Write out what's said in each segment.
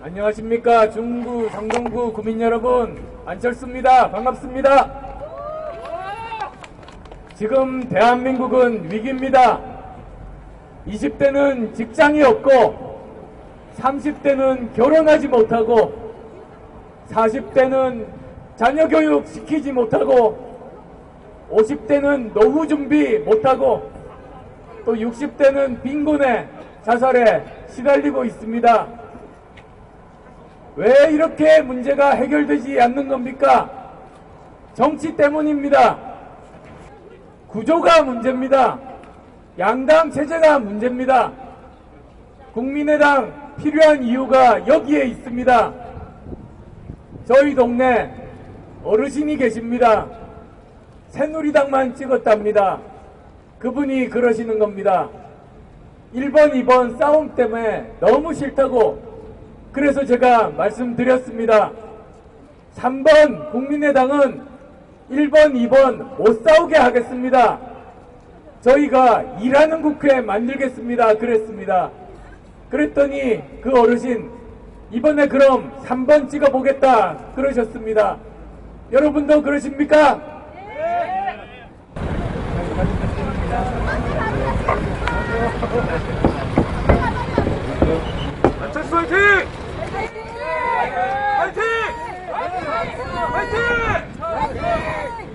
안녕하십니까 중구 성동구 구민 여러분. 안철수입니다. 반갑습니다. 지금 대한민국은 위기입니다. 20대는 직장이 없고 30대는 결혼하지 못하고 40대는 자녀 교육 시키지 못하고 50대는 노후 준비 못하고 또 60대는 빈곤에 자살에 시달리고 있습니다. 왜 이렇게 문제가 해결되지 않는 겁니까? 정치 때문입니다. 구조가 문제입니다. 양당 체제가 문제입니다. 국민의당 필요한 이유가 여기에 있습니다. 저희 동네 어르신이 계십니다. 새누리당만 찍었답니다. 그분이 그러시는 겁니다. 1번, 2번 싸움 때문에 너무 싫다고 그래서 제가 말씀드렸습니다. 3번 국민의당은 1번, 2번 못 싸우게 하겠습니다. 저희가 일하는 국회 만들겠습니다. 그랬습니다. 그랬더니 그 어르신 이번에 그럼 3번 찍어보겠다 그러셨습니다. 여러분도 그러십니까? 안철수 화이팅! 화이팅! 화이팅! 안철수!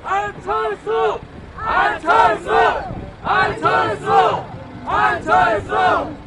안철수! 안철수! 안철수! 안철수!